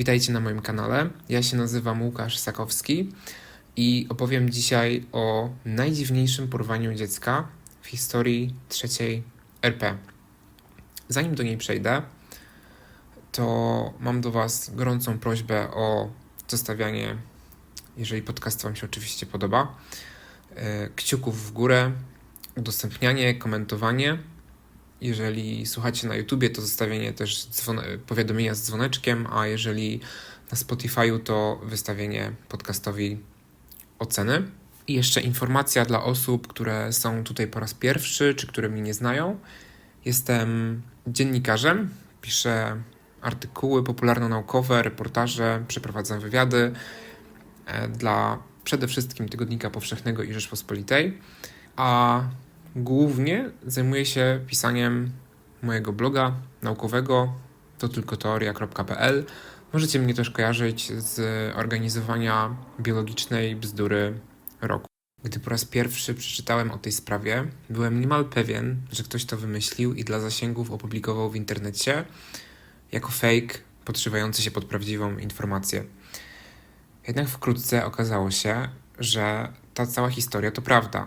Witajcie na moim kanale. Ja się nazywam Łukasz Sakowski i opowiem dzisiaj o najdziwniejszym porwaniu dziecka w historii trzeciej RP. Zanim do niej przejdę, to mam do Was gorącą prośbę o zostawianie, jeżeli podcast Wam się oczywiście podoba, e, kciuków w górę, udostępnianie, komentowanie. Jeżeli słuchacie na YouTubie, to zostawienie też dzwon- powiadomienia z dzwoneczkiem, a jeżeli na Spotify'u, to wystawienie podcastowi oceny. I jeszcze informacja dla osób, które są tutaj po raz pierwszy, czy które mnie nie znają. Jestem dziennikarzem, piszę artykuły popularno-naukowe, reportaże, przeprowadzam wywiady e, dla przede wszystkim Tygodnika Powszechnego i Rzeczpospolitej, a głównie zajmuję się pisaniem mojego bloga naukowego to tylko teoria.pl. Możecie mnie też kojarzyć z organizowania biologicznej bzdury roku. Gdy po raz pierwszy przeczytałem o tej sprawie, byłem niemal pewien, że ktoś to wymyślił i dla zasięgów opublikował w internecie jako fake podszywający się pod prawdziwą informację. Jednak wkrótce okazało się, że ta cała historia to prawda.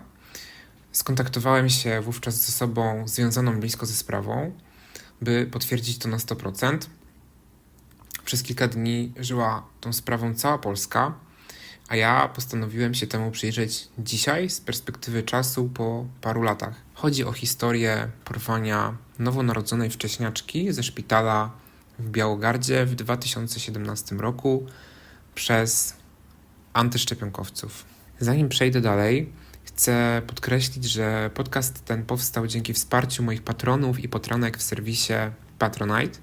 Skontaktowałem się wówczas z osobą związaną blisko ze sprawą, by potwierdzić to na 100%. Przez kilka dni żyła tą sprawą cała Polska, a ja postanowiłem się temu przyjrzeć dzisiaj z perspektywy czasu po paru latach. Chodzi o historię porwania nowonarodzonej wcześniaczki ze szpitala w Białogardzie w 2017 roku przez antyszczepionkowców. Zanim przejdę dalej, chcę podkreślić, że podcast ten powstał dzięki wsparciu moich patronów i patronek w serwisie Patronite.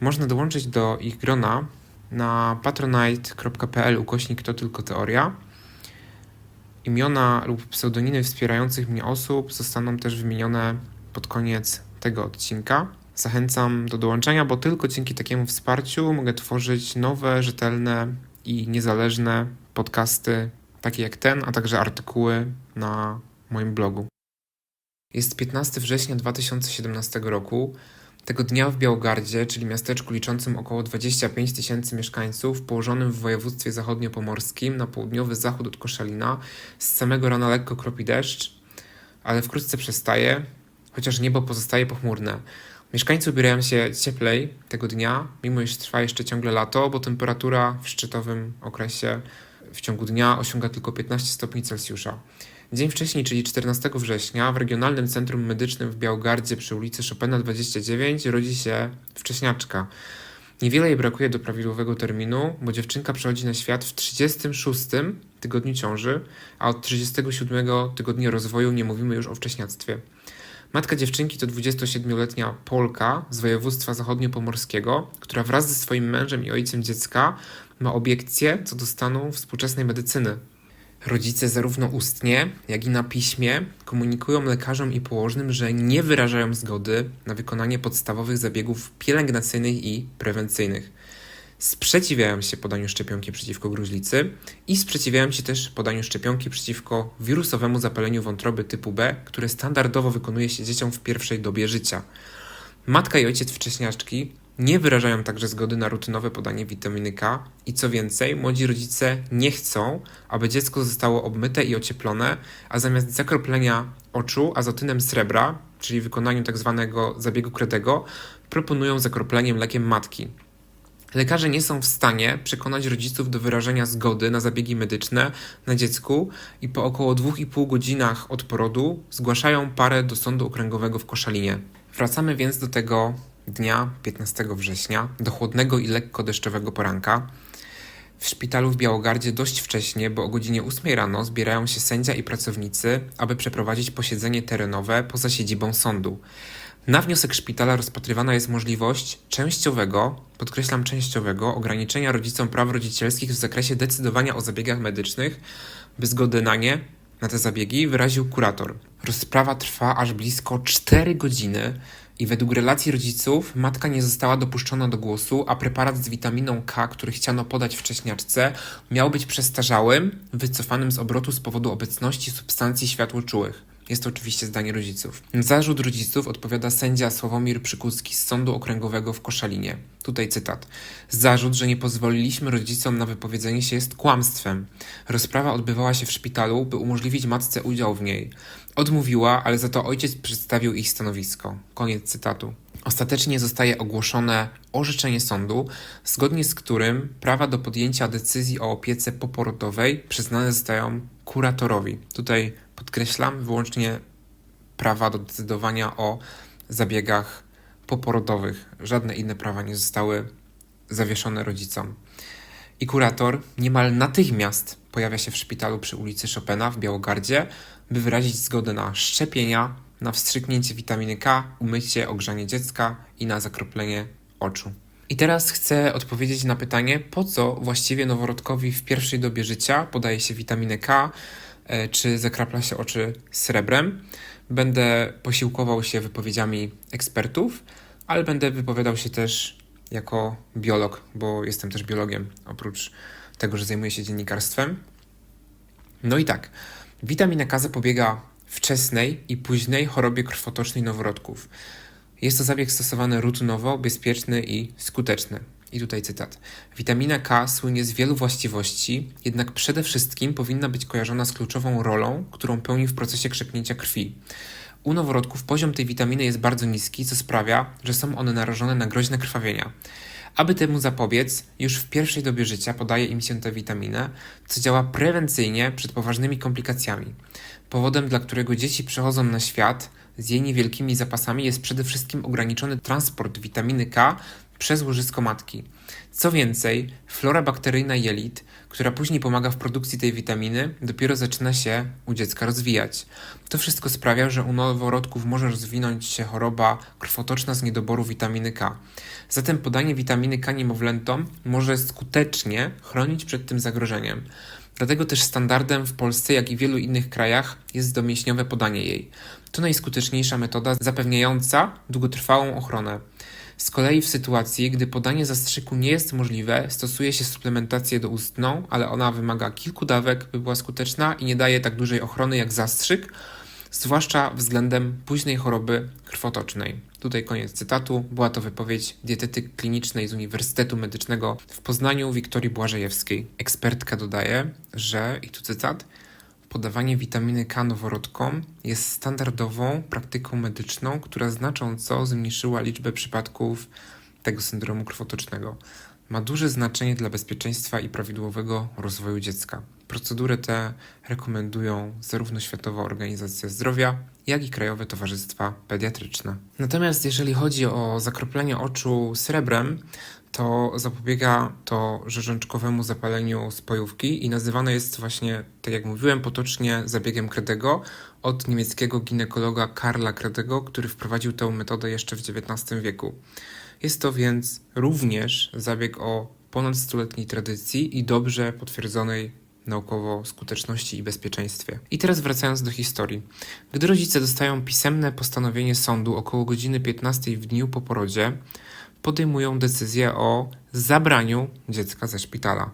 Można dołączyć do ich grona na patronite.pl ukośnik to tylko teoria. Imiona lub pseudonimy wspierających mnie osób zostaną też wymienione pod koniec tego odcinka. Zachęcam do dołączenia, bo tylko dzięki takiemu wsparciu mogę tworzyć nowe, rzetelne i niezależne podcasty, takie jak ten, a także artykuły na moim blogu. Jest 15 września 2017 roku. Tego dnia w Białogardzie, czyli miasteczku liczącym około 25 tysięcy mieszkańców, położonym w województwie zachodniopomorskim na południowy zachód od Koszalina, z samego rana lekko kropi deszcz, ale wkrótce przestaje, chociaż niebo pozostaje pochmurne. Mieszkańcy ubierają się cieplej tego dnia, mimo iż trwa jeszcze ciągle lato, bo temperatura w szczytowym okresie w ciągu dnia osiąga tylko 15 stopni Celsjusza. Dzień wcześniej, czyli 14 września, w Regionalnym Centrum Medycznym w Białogardzie przy ulicy Chopina 29 rodzi się wcześniaczka. Niewiele jej brakuje do prawidłowego terminu, bo dziewczynka przychodzi na świat w 36 tygodniu ciąży, a od 37 tygodnia rozwoju nie mówimy już o wcześniactwie. Matka dziewczynki to 27-letnia Polka z województwa zachodniopomorskiego, która wraz ze swoim mężem i ojcem dziecka ma obiekcje co do stanu współczesnej medycyny. Rodzice zarówno ustnie, jak i na piśmie komunikują lekarzom i położnym, że nie wyrażają zgody na wykonanie podstawowych zabiegów pielęgnacyjnych i prewencyjnych. Sprzeciwiają się podaniu szczepionki przeciwko gruźlicy i sprzeciwiają się też podaniu szczepionki przeciwko wirusowemu zapaleniu wątroby typu B, które standardowo wykonuje się dzieciom w pierwszej dobie życia. Matka i ojciec wcześniaczki nie wyrażają także zgody na rutynowe podanie witaminy K i co więcej, młodzi rodzice nie chcą, aby dziecko zostało obmyte i ocieplone, a zamiast zakroplenia oczu azotynem srebra, czyli wykonaniu tzw. Tak zabiegu Kredego, proponują zakropleniem lekiem matki. Lekarze nie są w stanie przekonać rodziców do wyrażenia zgody na zabiegi medyczne na dziecku i po około 2,5 godzinach od porodu zgłaszają parę do sądu okręgowego w Koszalinie. Wracamy więc do tego dnia 15 września, do chłodnego i lekko deszczowego poranka. W szpitalu w Białogardzie dość wcześnie, bo o godzinie 8 rano zbierają się sędzia i pracownicy, aby przeprowadzić posiedzenie terenowe poza siedzibą sądu. Na wniosek szpitala rozpatrywana jest możliwość częściowego, podkreślam częściowego, ograniczenia rodzicom praw rodzicielskich w zakresie decydowania o zabiegach medycznych, by zgodę na nie, na te zabiegi, wyraził kurator. Rozprawa trwa aż blisko 4 godziny i według relacji rodziców matka nie została dopuszczona do głosu, a preparat z witaminą K, który chciano podać wcześniaczce, miał być przestarzałym, wycofanym z obrotu z powodu obecności substancji światłoczułych. Jest to oczywiście zdanie rodziców. Zarzut rodziców odpowiada sędzia Sławomir Przykucki z Sądu Okręgowego w Koszalinie. Tutaj cytat. Zarzut, że nie pozwoliliśmy rodzicom na wypowiedzenie się jest kłamstwem. Rozprawa odbywała się w szpitalu, by umożliwić matce udział w niej. Odmówiła, ale za to ojciec przedstawił ich stanowisko. Koniec cytatu. Ostatecznie zostaje ogłoszone orzeczenie sądu, zgodnie z którym prawa do podjęcia decyzji o opiece poporodowej przyznane zostają kuratorowi. Tutaj podkreślam wyłącznie prawa do decydowania o zabiegach poporodowych. Żadne inne prawa nie zostały zawieszone rodzicom. I kurator niemal natychmiast pojawia się w szpitalu przy ulicy Chopina w Białogardzie, by wyrazić zgodę na szczepienia, na wstrzyknięcie witaminy K, umycie, ogrzanie dziecka i na zakroplenie oczu. I teraz chcę odpowiedzieć na pytanie, po co właściwie noworodkowi w pierwszej dobie życia podaje się witaminę K, e, czy zakrapla się oczy srebrem. Będę posiłkował się wypowiedziami ekspertów, ale będę wypowiadał się też jako biolog, bo jestem też biologiem, oprócz tego, że zajmuję się dziennikarstwem. No i tak, witamina K zapobiega wczesnej i późnej chorobie krwotocznej noworodków. Jest to zabieg stosowany rutynowo, bezpieczny i skuteczny. I tutaj cytat. Witamina K słynie z wielu właściwości, jednak przede wszystkim powinna być kojarzona z kluczową rolą, którą pełni w procesie krzepnięcia krwi. U noworodków poziom tej witaminy jest bardzo niski, co sprawia, że są one narażone na groźne krwawienia. Aby temu zapobiec, już w pierwszej dobie życia podaje im się tę witaminę, co działa prewencyjnie przed poważnymi komplikacjami. Powodem, dla którego dzieci przychodzą na świat z jej niewielkimi zapasami, jest przede wszystkim ograniczony transport witaminy K przez łożysko matki. Co więcej, flora bakteryjna jelit, która później pomaga w produkcji tej witaminy, dopiero zaczyna się u dziecka rozwijać. To wszystko sprawia, że u noworodków może rozwinąć się choroba krwotoczna z niedoboru witaminy K. Zatem podanie witaminy K niemowlętom może skutecznie chronić przed tym zagrożeniem. Dlatego też standardem w Polsce, jak i w wielu innych krajach, jest domięśniowe podanie jej. To najskuteczniejsza metoda zapewniająca długotrwałą ochronę. Z kolei w sytuacji, gdy podanie zastrzyku nie jest możliwe, stosuje się suplementację doustną, ale ona wymaga kilku dawek, by była skuteczna i nie daje tak dużej ochrony jak zastrzyk, zwłaszcza względem późnej choroby krwotocznej. Tutaj koniec cytatu. Była to wypowiedź dietetyk klinicznej z Uniwersytetu Medycznego w Poznaniu Wiktorii Błażejewskiej. Ekspertka dodaje, że, i tu cytat, podawanie witaminy K noworodkom jest standardową praktyką medyczną, która znacząco zmniejszyła liczbę przypadków tego syndromu krwotocznego. Ma duże znaczenie dla bezpieczeństwa i prawidłowego rozwoju dziecka. Procedurę tę rekomendują zarówno Światowa Organizacja Zdrowia, jak i Krajowe Towarzystwa Pediatryczne. Natomiast jeżeli chodzi o zakroplenie oczu srebrem, to zapobiega to rzeżączkowemu zapaleniu spojówki i nazywane jest właśnie, tak jak mówiłem, potocznie zabiegiem Kredego od niemieckiego ginekologa Karla Kredego, który wprowadził tę metodę jeszcze w XIX wieku. Jest to więc również zabieg o ponad stuletniej tradycji i dobrze potwierdzonej naukowo skuteczności i bezpieczeństwie. I teraz wracając do historii. Gdy rodzice dostają pisemne postanowienie sądu około godziny 15 w dniu po porodzie, podejmują decyzję o zabraniu dziecka ze szpitala.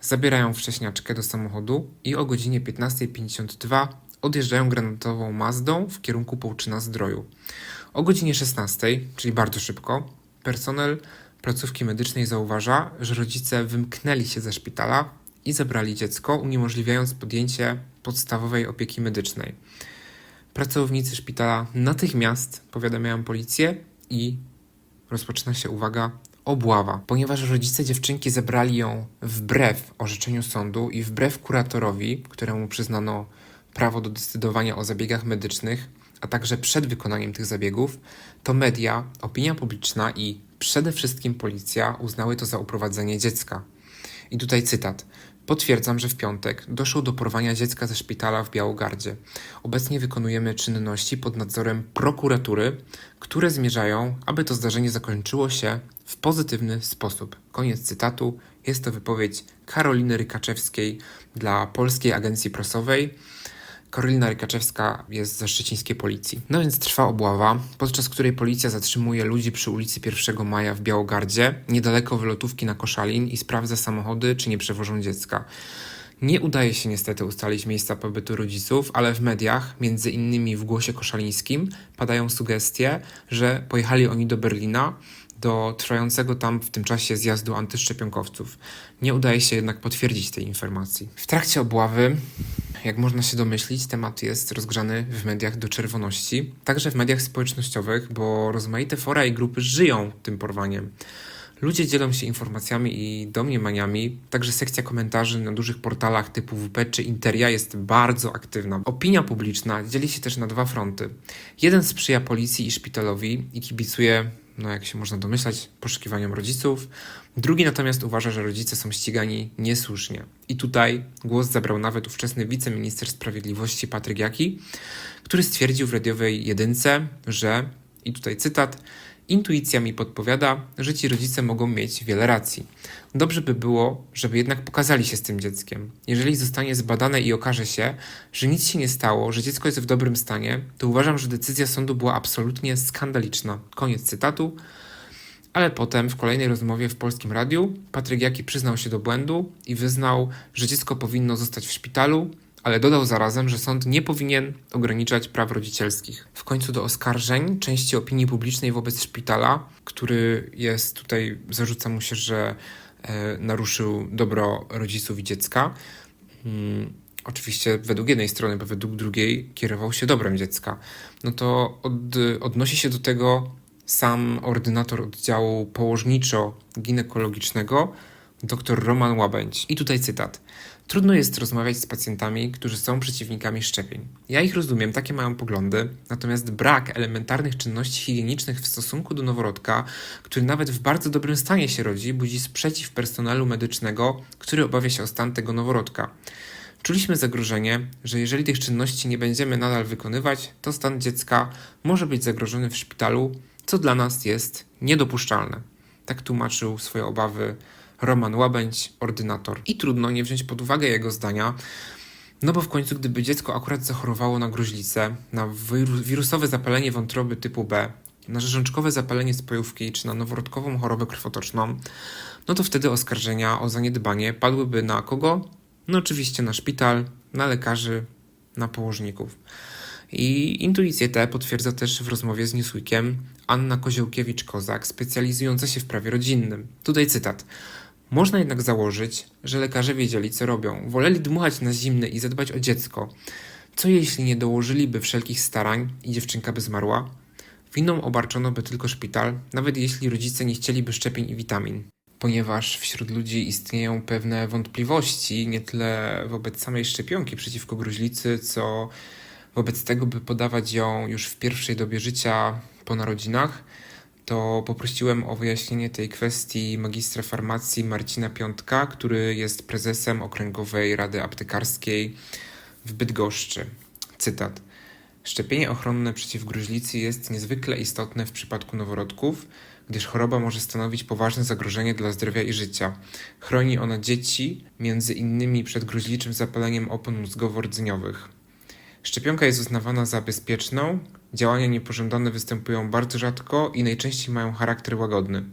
Zabierają wcześniaczkę do samochodu i o godzinie 15.52 odjeżdżają granatową Mazdą w kierunku Połczyna Zdroju. O godzinie 16, czyli bardzo szybko, personel placówki medycznej zauważa, że rodzice wymknęli się ze szpitala i zabrali dziecko, uniemożliwiając podjęcie podstawowej opieki medycznej. Pracownicy szpitala natychmiast powiadamiają policję i rozpoczyna się, uwaga, obława. Ponieważ rodzice dziewczynki zabrali ją wbrew orzeczeniu sądu i wbrew kuratorowi, któremu przyznano prawo do decydowania o zabiegach medycznych, a także przed wykonaniem tych zabiegów, to media, opinia publiczna i przede wszystkim policja uznały to za uprowadzenie dziecka. I tutaj cytat. Potwierdzam, że w piątek doszło do porwania dziecka ze szpitala w Białogardzie. Obecnie wykonujemy czynności pod nadzorem prokuratury, które zmierzają, aby to zdarzenie zakończyło się w pozytywny sposób. Koniec cytatu. Jest to wypowiedź Karoliny Rykaczewskiej dla Polskiej Agencji Prasowej. Karolina Rykaczewska jest ze szczecińskiej policji. No więc trwa obława, podczas której policja zatrzymuje ludzi przy ulicy 1 Maja w Białogardzie, niedaleko wylotówki na Koszalin i sprawdza samochody, czy nie przewożą dziecka. Nie udaje się niestety ustalić miejsca pobytu rodziców, ale w mediach, między innymi w Głosie Koszalińskim, padają sugestie, że pojechali oni do Berlina do trwającego tam w tym czasie zjazdu antyszczepionkowców. Nie udaje się jednak potwierdzić tej informacji. W trakcie obławy, jak można się domyślić, temat jest rozgrzany w mediach do czerwoności, także w mediach społecznościowych, bo rozmaite fora i grupy żyją tym porwaniem. Ludzie dzielą się informacjami i domniemaniami, także sekcja komentarzy na dużych portalach typu WP czy Interia jest bardzo aktywna. Opinia publiczna dzieli się też na dwa fronty. Jeden sprzyja policji i szpitalowi i kibicuje, no jak się można domyślać, poszukiwaniom rodziców. Drugi natomiast uważa, że rodzice są ścigani niesłusznie. I tutaj głos zabrał nawet ówczesny wiceminister sprawiedliwości Patryk Jaki, który stwierdził w radiowej jedynce, że, i tutaj cytat, Intuicja mi podpowiada, że ci rodzice mogą mieć wiele racji. Dobrze by było, żeby jednak pokazali się z tym dzieckiem. Jeżeli zostanie zbadane i okaże się, że nic się nie stało, że dziecko jest w dobrym stanie, to uważam, że decyzja sądu była absolutnie skandaliczna. Koniec cytatu. Ale potem w kolejnej rozmowie w polskim radiu Patryk Jaki przyznał się do błędu i wyznał, że dziecko powinno zostać w szpitalu, ale dodał zarazem, że sąd nie powinien ograniczać praw rodzicielskich. W końcu do oskarżeń części opinii publicznej wobec szpitala, który jest tutaj, zarzuca mu się, że naruszył dobro rodziców i dziecka. Hmm, oczywiście według jednej strony, bo według drugiej kierował się dobrem dziecka. No to od, odnosi się do tego sam ordynator oddziału położniczo-ginekologicznego, dr Roman Łabędź. I tutaj cytat. Trudno jest rozmawiać z pacjentami, którzy są przeciwnikami szczepień. Ja ich rozumiem, takie mają poglądy, natomiast brak elementarnych czynności higienicznych w stosunku do noworodka, który nawet w bardzo dobrym stanie się rodzi, budzi sprzeciw personelu medycznego, który obawia się o stan tego noworodka. Czuliśmy zagrożenie, że jeżeli tych czynności nie będziemy nadal wykonywać, to stan dziecka może być zagrożony w szpitalu, co dla nas jest niedopuszczalne. Tak tłumaczył swoje obawy Roman Łabędź, ordynator. I trudno nie wziąć pod uwagę jego zdania, no bo w końcu, gdyby dziecko akurat zachorowało na gruźlicę, na wirusowe zapalenie wątroby typu B, na rzeżączkowe zapalenie spojówki czy na noworodkową chorobę krwotoczną, no to wtedy oskarżenia o zaniedbanie padłyby na kogo? No oczywiście na szpital, na lekarzy, na położników. I intuicję tę potwierdza też w rozmowie z Newsweekiem Anna Koziołkiewicz-Kozak, specjalizująca się w prawie rodzinnym. Tutaj cytat. Można jednak założyć, że lekarze wiedzieli, co robią. Woleli dmuchać na zimne i zadbać o dziecko. Co jeśli nie dołożyliby wszelkich starań i dziewczynka by zmarła? Winą obarczono by tylko szpital, nawet jeśli rodzice nie chcieliby szczepień i witamin. Ponieważ wśród ludzi istnieją pewne wątpliwości, nie tyle wobec samej szczepionki przeciwko gruźlicy, co wobec tego, by podawać ją już w pierwszej dobie życia po narodzinach, to poprosiłem o wyjaśnienie tej kwestii magistra farmacji Marcina Piątka, który jest prezesem Okręgowej Rady Aptekarskiej w Bydgoszczy. Cytat. Szczepienie ochronne przeciw gruźlicy jest niezwykle istotne w przypadku noworodków, gdyż choroba może stanowić poważne zagrożenie dla zdrowia i życia. Chroni ona dzieci, między innymi przed gruźliczym zapaleniem opon mózgowo-rdzeniowych. Szczepionka jest uznawana za bezpieczną, Działania niepożądane występują bardzo rzadko i najczęściej mają charakter łagodny.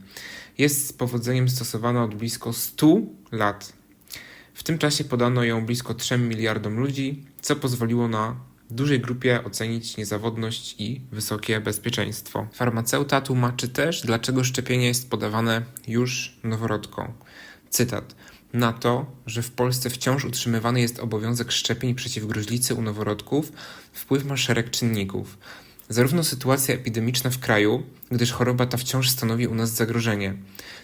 Jest z powodzeniem stosowana od blisko 100 lat. W tym czasie podano ją blisko 3 miliardom ludzi, co pozwoliło na dużej grupie ocenić niezawodność i wysokie bezpieczeństwo. Farmaceuta tłumaczy też, dlaczego szczepienie jest podawane już noworodkom. Cytat na to, że w Polsce wciąż utrzymywany jest obowiązek szczepień przeciw gruźlicy u noworodków, wpływ ma szereg czynników. Zarówno sytuacja epidemiczna w kraju, gdyż choroba ta wciąż stanowi u nas zagrożenie.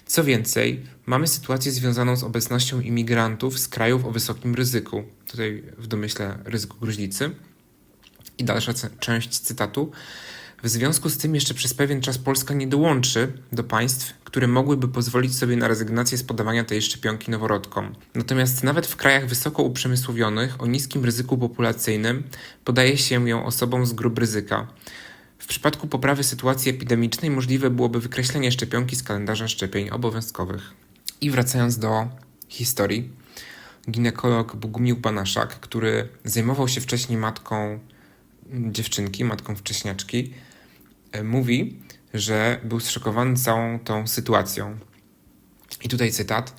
Co więcej, mamy sytuację związaną z obecnością imigrantów z krajów o wysokim ryzyku, tutaj w domyśle ryzyku gruźlicy. I dalsza część cytatu. W związku z tym jeszcze przez pewien czas Polska nie dołączy do państw, które mogłyby pozwolić sobie na rezygnację z podawania tej szczepionki noworodkom. Natomiast nawet w krajach wysoko uprzemysłowionych o niskim ryzyku populacyjnym podaje się ją osobom z grup ryzyka. W przypadku poprawy sytuacji epidemicznej możliwe byłoby wykreślenie szczepionki z kalendarza szczepień obowiązkowych. I wracając do historii, ginekolog Bogumił Banaszak, który zajmował się wcześniej matką dziewczynki, matką wcześniaczki, mówi, że był zszokowany całą tą sytuacją. I tutaj cytat.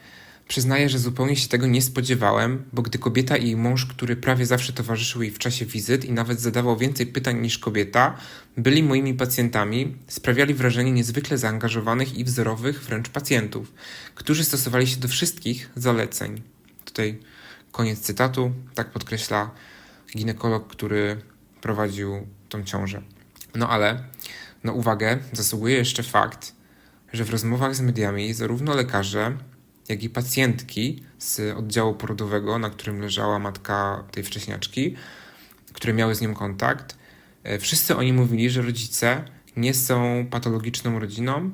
Przyznaję, że zupełnie się tego nie spodziewałem, bo gdy kobieta i jej mąż, który prawie zawsze towarzyszył jej w czasie wizyt i nawet zadawał więcej pytań niż kobieta, byli moimi pacjentami, sprawiali wrażenie niezwykle zaangażowanych i wzorowych wręcz pacjentów, którzy stosowali się do wszystkich zaleceń. Tutaj koniec cytatu, tak podkreśla ginekolog, który prowadził tą ciążę. No ale na uwagę zasługuje jeszcze fakt, że w rozmowach z mediami zarówno lekarze, jak i pacjentki z oddziału porodowego, na którym leżała matka tej wcześniaczki, które miały z nią kontakt, e, wszyscy oni mówili, że rodzice nie są patologiczną rodziną,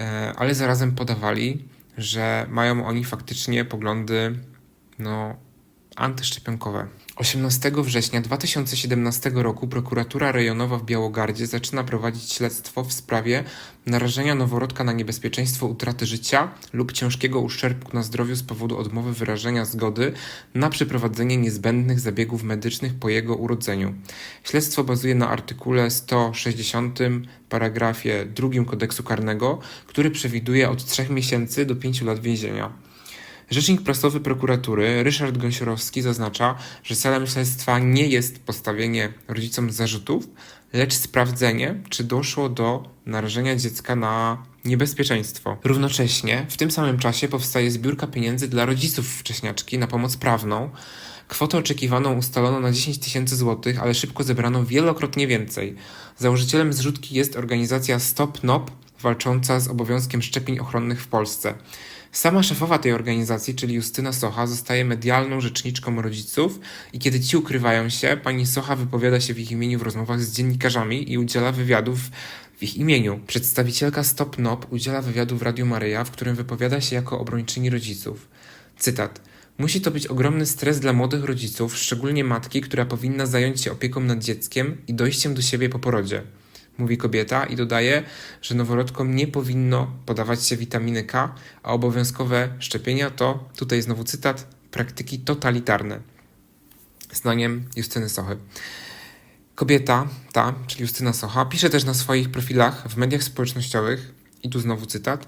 e, ale zarazem podawali, że mają oni faktycznie poglądy no, antyszczepionkowe. 18 września 2017 roku prokuratura rejonowa w Białogardzie zaczyna prowadzić śledztwo w sprawie narażenia noworodka na niebezpieczeństwo utraty życia lub ciężkiego uszczerbku na zdrowiu z powodu odmowy wyrażenia zgody na przeprowadzenie niezbędnych zabiegów medycznych po jego urodzeniu. Śledztwo bazuje na artykule 160 paragrafie 2 kodeksu karnego, który przewiduje od 3 miesięcy do 5 lat więzienia. Rzecznik prasowy prokuratury Ryszard Gąsiorowski zaznacza, że celem śledztwa nie jest postawienie rodzicom zarzutów, lecz sprawdzenie, czy doszło do narażenia dziecka na niebezpieczeństwo. Równocześnie w tym samym czasie powstaje zbiórka pieniędzy dla rodziców wcześniaczki na pomoc prawną. Kwotę oczekiwaną ustalono na 10 tysięcy złotych, ale szybko zebrano wielokrotnie więcej. Założycielem zrzutki jest organizacja Stop NOP, walcząca z obowiązkiem szczepień ochronnych w Polsce. Sama szefowa tej organizacji, czyli Justyna Socha, zostaje medialną rzeczniczką rodziców i kiedy ci ukrywają się, pani Socha wypowiada się w ich imieniu w rozmowach z dziennikarzami i udziela wywiadów w ich imieniu. Przedstawicielka Stop Nop udziela wywiadu w Radiu Maryja, w którym wypowiada się jako obrończyni rodziców. Cytat. Musi to być ogromny stres dla młodych rodziców, szczególnie matki, która powinna zająć się opieką nad dzieckiem i dojściem do siebie po porodzie mówi kobieta i dodaje, że noworodkom nie powinno podawać się witaminy K, a obowiązkowe szczepienia to, tutaj znowu cytat, praktyki totalitarne. Zdaniem Justyny Sochy. Kobieta, ta, czyli Justyna Socha, pisze też na swoich profilach w mediach społecznościowych, i tu znowu cytat,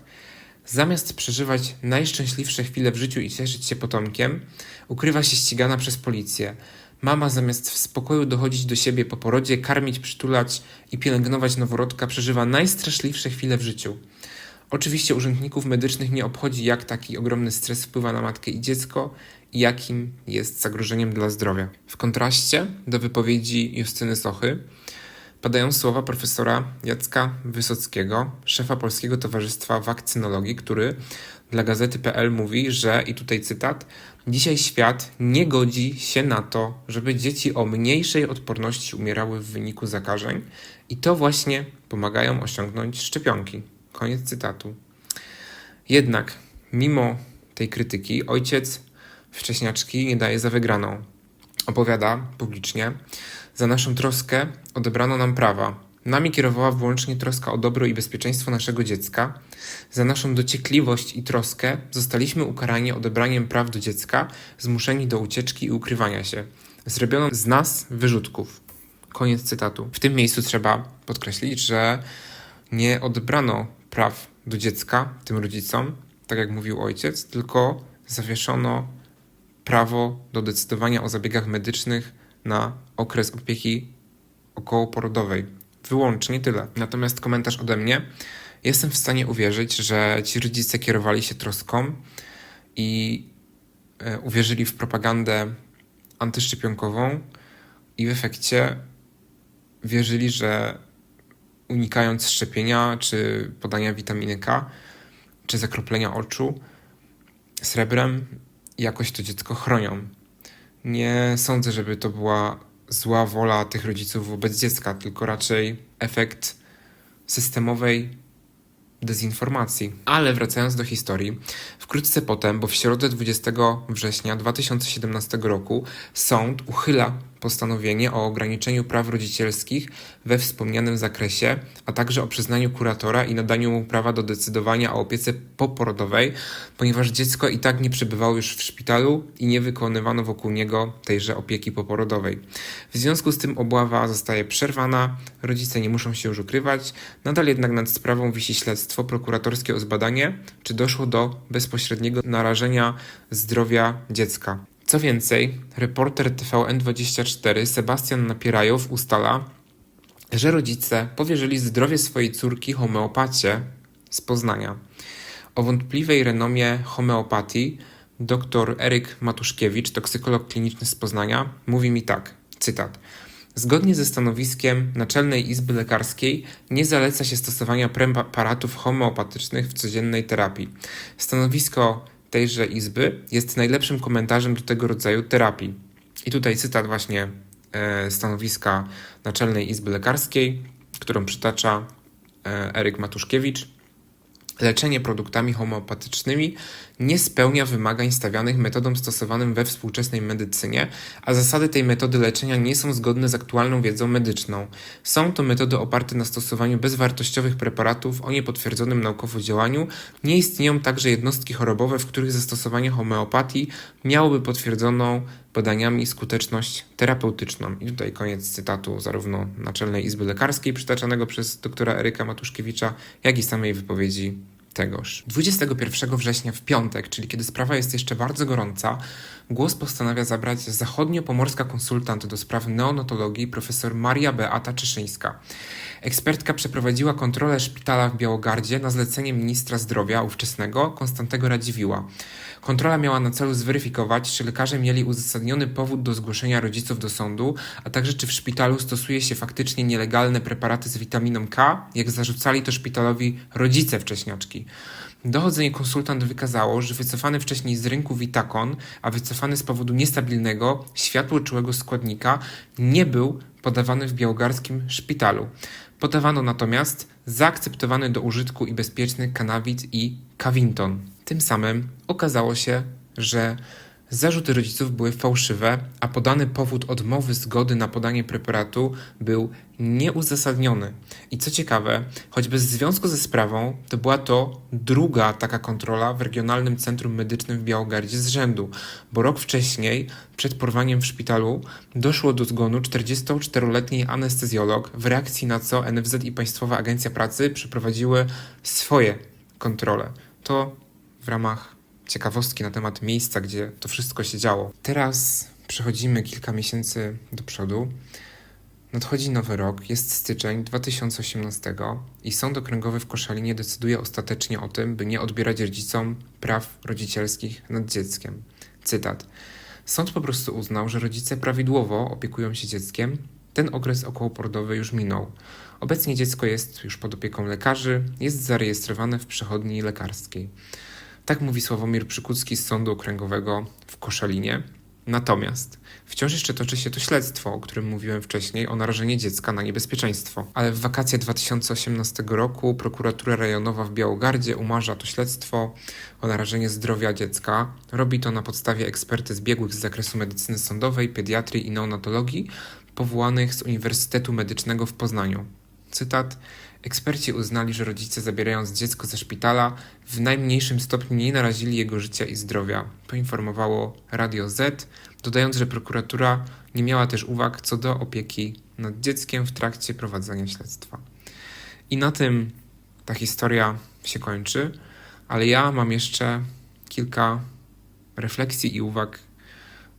Zamiast przeżywać najszczęśliwsze chwile w życiu i cieszyć się potomkiem, ukrywa się ścigana przez policję. Mama zamiast w spokoju dochodzić do siebie po porodzie, karmić, przytulać i pielęgnować noworodka, przeżywa najstraszliwsze chwile w życiu. Oczywiście urzędników medycznych nie obchodzi, jak taki ogromny stres wpływa na matkę i dziecko i jakim jest zagrożeniem dla zdrowia. W kontraście do wypowiedzi Justyny Sochy padają słowa profesora Jacka Wysockiego, szefa Polskiego Towarzystwa Wakcynologii, który dla gazety.pl mówi, że, i tutaj cytat, dzisiaj świat nie godzi się na to, żeby dzieci o mniejszej odporności umierały w wyniku zakażeń i to właśnie pomagają osiągnąć szczepionki. Koniec cytatu. Jednak, mimo tej krytyki, ojciec wcześniaczki nie daje za wygraną. Opowiada publicznie, za naszą troskę odebrano nam prawa, Nami kierowała wyłącznie troska o dobro i bezpieczeństwo naszego dziecka. Za naszą dociekliwość i troskę zostaliśmy ukarani odebraniem praw do dziecka, zmuszeni do ucieczki i ukrywania się. Zrobiono z nas wyrzutków. Koniec cytatu. W tym miejscu trzeba podkreślić, że nie odebrano praw do dziecka tym rodzicom, tak jak mówił ojciec, tylko zawieszono prawo do decydowania o zabiegach medycznych na okres opieki okołoporodowej Wyłącznie tyle. Natomiast komentarz ode mnie. Jestem w stanie uwierzyć, że ci rodzice kierowali się troską i e, uwierzyli w propagandę antyszczepionkową i w efekcie wierzyli, że unikając szczepienia, czy podania witaminy K, czy zakroplenia oczu srebrem, jakoś to dziecko chronią. Nie sądzę, żeby to była zła wola tych rodziców wobec dziecka, tylko raczej efekt systemowej dezinformacji. Ale wracając do historii, wkrótce potem, bo w środę 20 września 2017 roku sąd uchyla postanowienie o ograniczeniu praw rodzicielskich we wspomnianym zakresie, a także o przyznaniu kuratora i nadaniu mu prawa do decydowania o opiece poporodowej, ponieważ dziecko i tak nie przebywało już w szpitalu i nie wykonywano wokół niego tejże opieki poporodowej. W związku z tym obława zostaje przerwana, rodzice nie muszą się już ukrywać, nadal jednak nad sprawą wisi śledztwo prokuratorskie o zbadanie, czy doszło do bezpośredniego narażenia zdrowia dziecka. Co więcej, reporter TVN24 Sebastian Napierajow ustala, że rodzice powierzyli zdrowie swojej córki homeopacie z Poznania. O wątpliwej renomie homeopatii dr Eryk Matuszkiewicz, toksykolog kliniczny z Poznania, mówi mi tak, cytat. Zgodnie ze stanowiskiem Naczelnej Izby Lekarskiej nie zaleca się stosowania preparatów homeopatycznych w codziennej terapii. Stanowisko tejże izby jest najlepszym komentarzem do tego rodzaju terapii. I tutaj cytat właśnie e, stanowiska Naczelnej Izby Lekarskiej, którą przytacza e, Eryk Matuszkiewicz. Leczenie produktami homeopatycznymi nie spełnia wymagań stawianych metodom stosowanym we współczesnej medycynie, a zasady tej metody leczenia nie są zgodne z aktualną wiedzą medyczną. Są to metody oparte na stosowaniu bezwartościowych preparatów o niepotwierdzonym naukowo działaniu. Nie istnieją także jednostki chorobowe, w których zastosowanie homeopatii miałoby potwierdzoną badaniami skuteczność terapeutyczną. I tutaj koniec cytatu zarówno Naczelnej Izby Lekarskiej przytaczanego przez doktora Eryka Matuszkiewicza, jak i samej wypowiedzi tegoż. 21 września w piątek, czyli kiedy sprawa jest jeszcze bardzo gorąca, głos postanawia zabrać zachodnio-pomorska konsultant do spraw neonatologii profesor Maria Beata Czeszyńska. Ekspertka przeprowadziła kontrolę szpitala w Białogardzie na zlecenie ministra zdrowia ówczesnego Konstantego Radziwiła. Kontrola miała na celu zweryfikować, czy lekarze mieli uzasadniony powód do zgłoszenia rodziców do sądu, a także czy w szpitalu stosuje się faktycznie nielegalne preparaty z witaminą K, jak zarzucali to szpitalowi rodzice wcześniaczki. Dochodzenie konsultant wykazało, że wycofany wcześniej z rynku Vitacon, a wycofany z powodu niestabilnego, światło-czułego składnika, nie był podawany w białogarskim szpitalu. Podawano natomiast zaakceptowany do użytku i bezpieczny kanabit i kawinton. Tym samym okazało się, że zarzuty rodziców były fałszywe, a podany powód odmowy zgody na podanie preparatu był nieuzasadniony. I co ciekawe, choć bez związku ze sprawą, to była to druga taka kontrola w Regionalnym Centrum Medycznym w Białogardzie z rzędu, bo rok wcześniej, przed porwaniem w szpitalu, doszło do zgonu 44-letniej anestezjolog, w reakcji na co NFZ i Państwowa Agencja Pracy przeprowadziły swoje kontrole. To w ramach ciekawostki na temat miejsca, gdzie to wszystko się działo. Teraz przechodzimy kilka miesięcy do przodu. Nadchodzi nowy rok, jest styczeń 2018 i Sąd Okręgowy w Koszalinie decyduje ostatecznie o tym, by nie odbierać rodzicom praw rodzicielskich nad dzieckiem. Cytat. Sąd po prostu uznał, że rodzice prawidłowo opiekują się dzieckiem. Ten okres okołoporodowy już minął. Obecnie dziecko jest już pod opieką lekarzy, jest zarejestrowane w przychodni lekarskiej. Tak mówi Sławomir Przykucki z Sądu Okręgowego w Koszalinie. Natomiast wciąż jeszcze toczy się to śledztwo, o którym mówiłem wcześniej, o narażenie dziecka na niebezpieczeństwo. Ale w wakacje 2018 roku prokuratura rejonowa w Białogardzie umarza to śledztwo o narażenie zdrowia dziecka. Robi to na podstawie ekspertyz biegłych z zakresu medycyny sądowej, pediatrii i neonatologii, powołanych z Uniwersytetu Medycznego w Poznaniu. Cytat. Eksperci uznali, że rodzice zabierając dziecko ze szpitala w najmniejszym stopniu nie narazili jego życia i zdrowia, poinformowało Radio Z, dodając, że prokuratura nie miała też uwag co do opieki nad dzieckiem w trakcie prowadzenia śledztwa. I na tym ta historia się kończy, ale ja mam jeszcze kilka refleksji i uwag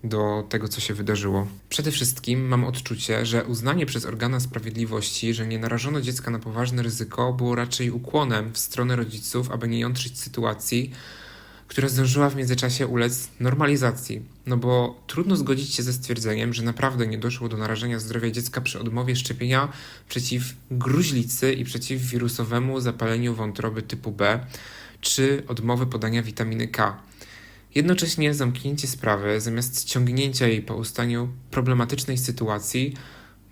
do tego, co się wydarzyło. Przede wszystkim mam odczucie, że uznanie przez organa sprawiedliwości, że nie narażono dziecka na poważne ryzyko, było raczej ukłonem w stronę rodziców, aby nie jątrzyć sytuacji, która zdążyła w międzyczasie ulec normalizacji. No bo trudno zgodzić się ze stwierdzeniem, że naprawdę nie doszło do narażenia zdrowia dziecka przy odmowie szczepienia przeciw gruźlicy i przeciw wirusowemu zapaleniu wątroby typu B, czy odmowy podania witaminy K. Jednocześnie zamknięcie sprawy, zamiast ciągnięcia jej po ustaniu problematycznej sytuacji,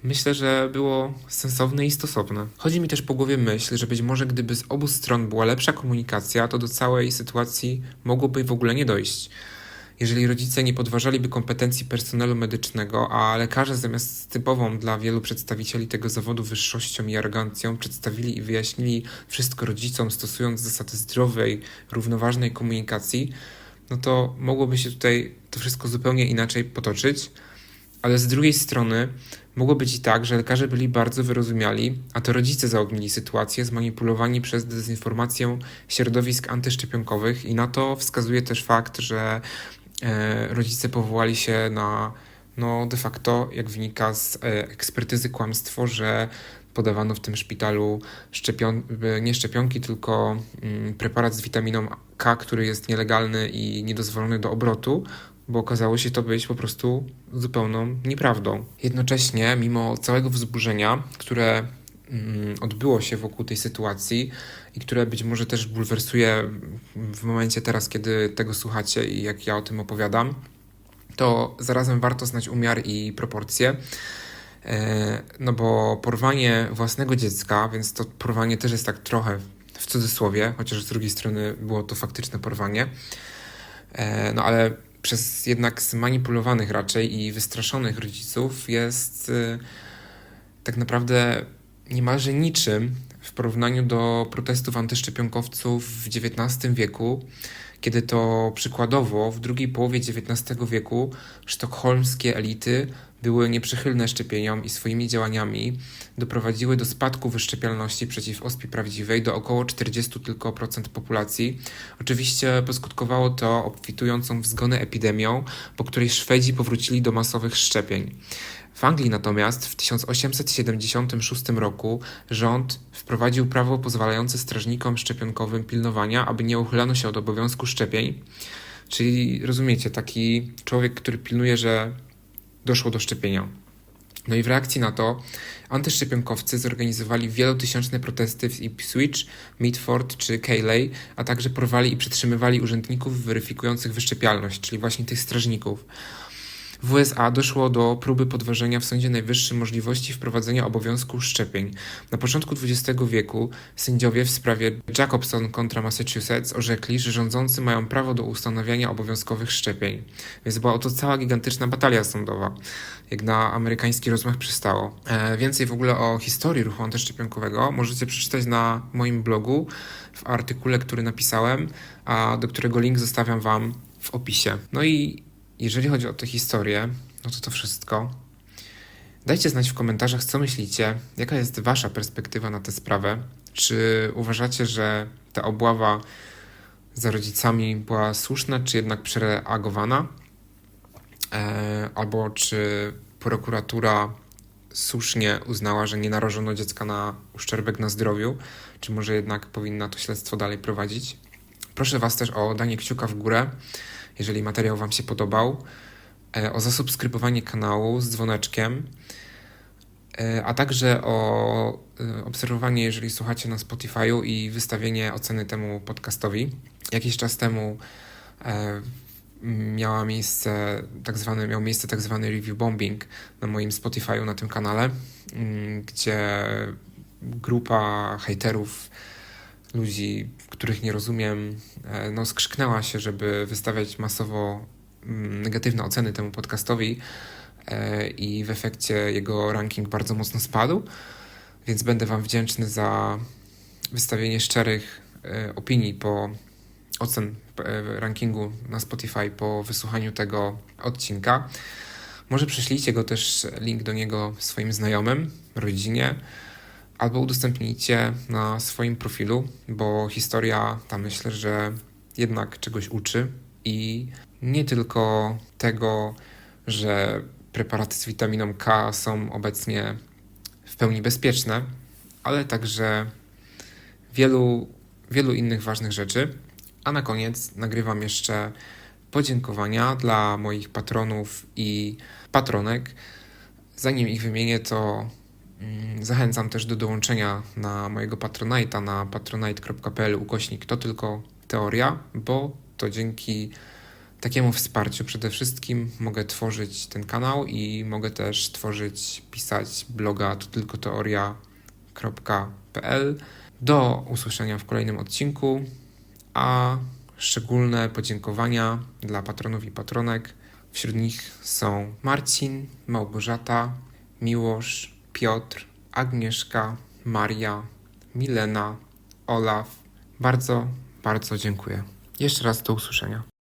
myślę, że było sensowne i stosowne. Chodzi mi też po głowie myśl, że być może gdyby z obu stron była lepsza komunikacja, to do całej sytuacji mogłoby w ogóle nie dojść. Jeżeli rodzice nie podważaliby kompetencji personelu medycznego, a lekarze zamiast typową dla wielu przedstawicieli tego zawodu wyższością i arogancją przedstawili i wyjaśnili wszystko rodzicom, stosując zasady zdrowej, równoważnej komunikacji, no to mogłoby się tutaj to wszystko zupełnie inaczej potoczyć. Ale z drugiej strony mogło być i tak, że lekarze byli bardzo wyrozumiali, a to rodzice zaognili sytuację, zmanipulowani przez dezinformację środowisk antyszczepionkowych i na to wskazuje też fakt, że e, rodzice powołali się na no de facto, jak wynika z e, ekspertyzy, kłamstwo, że podawano w tym szpitalu szczepion nie szczepionki, tylko mm, preparat z witaminą K, który jest nielegalny i niedozwolony do obrotu, bo okazało się to być po prostu zupełną nieprawdą. Jednocześnie, mimo całego wzburzenia, które mm, odbyło się wokół tej sytuacji i które być może też bulwersuje w momencie teraz, kiedy tego słuchacie i jak ja o tym opowiadam, to zarazem warto znać umiar i proporcje. E, no bo porwanie własnego dziecka, więc to porwanie też jest tak trochę w cudzysłowie, chociaż z drugiej strony było to faktyczne porwanie. E, no ale przez jednak zmanipulowanych raczej i wystraszonych rodziców jest y, tak naprawdę niemalże niczym w porównaniu do protestów antyszczepionkowców w XIX wieku, kiedy to przykładowo w drugiej połowie XIX wieku sztokholmskie elity były nieprzychylne szczepieniom i swoimi działaniami doprowadziły do spadku wyszczepialności przeciw ospie prawdziwej do około 40 tylko procent populacji. Oczywiście poskutkowało to obfitującą w zgony epidemią, po której Szwedzi powrócili do masowych szczepień. W Anglii natomiast w 1876 roku rząd wprowadził prawo pozwalające strażnikom szczepionkowym pilnowania, aby nie uchylano się od obowiązku szczepień. Czyli rozumiecie, taki człowiek, który pilnuje, że doszło do szczepienia. No i w reakcji na to antyszczepionkowcy zorganizowali wielotysięczne protesty w Ipswich, Midford czy Cayley, a także porwali i przetrzymywali urzędników weryfikujących wyszczepialność, czyli właśnie tych strażników. W USA doszło do próby podważenia w Sądzie Najwyższym możliwości wprowadzenia obowiązku szczepień. Na początku XX wieku sędziowie w sprawie Jacobson kontra Massachusetts orzekli, że rządzący mają prawo do ustanawiania obowiązkowych szczepień. Więc była oto cała gigantyczna batalia sądowa, jak na amerykański rozmach przystało. E, więcej w ogóle o historii ruchu antyszczepionkowego możecie przeczytać na moim blogu w artykule, który napisałem, a do którego link zostawiam Wam w opisie. No i jeżeli chodzi o tę historię, no to to wszystko. Dajcie znać w komentarzach, co myślicie, jaka jest Wasza perspektywa na tę sprawę. Czy uważacie, że ta obława za rodzicami była słuszna, czy jednak przereagowana? E, albo czy prokuratura słusznie uznała, że nie narażono dziecka na uszczerbek na zdrowiu, czy może jednak powinna to śledztwo dalej prowadzić? Proszę Was też o danie kciuka w górę jeżeli materiał Wam się podobał, e, o zasubskrybowanie kanału z dzwoneczkiem, e, a także o e, obserwowanie, jeżeli słuchacie na Spotify'u i wystawienie oceny temu podcastowi. Jakiś czas temu miała miejsce tak zwany, miał miejsce tak zwany review bombing na moim Spotify'u, na tym kanale, mm, gdzie grupa haterów ludzi, których nie rozumiem, e, no, skrzyknęła się, żeby wystawiać masowo mm, negatywne oceny temu podcastowi e, i w efekcie jego ranking bardzo mocno spadł, więc będę Wam wdzięczny za wystawienie szczerych e, opinii po ocen rankingu na Spotify po wysłuchaniu tego odcinka. Może prześlijcie go też link do niego swoim znajomym, rodzinie albo udostępnijcie na swoim profilu, bo historia ta myślę, że jednak czegoś uczy i nie tylko tego, że preparaty z witaminą K są obecnie w pełni bezpieczne, ale także wielu, wielu innych ważnych rzeczy. A na koniec nagrywam jeszcze podziękowania dla moich patronów i patronek. Zanim ich wymienię, to zachęcam też do dołączenia na mojego Patronite'a na patronite.pl ukośnik to tylko teoria, bo to dzięki takiemu wsparciu przede wszystkim mogę tworzyć ten kanał i mogę też tworzyć, pisać bloga to tylko teoria.pl. Do usłyszenia w kolejnym odcinku, a szczególne podziękowania dla patronów i patronek. Wśród nich są Marcin, Małgorzata, Miłosz, Piotr, Agnieszka, Maria, Milena, Olaf. Bardzo, bardzo dziękuję. Jeszcze raz do usłyszenia.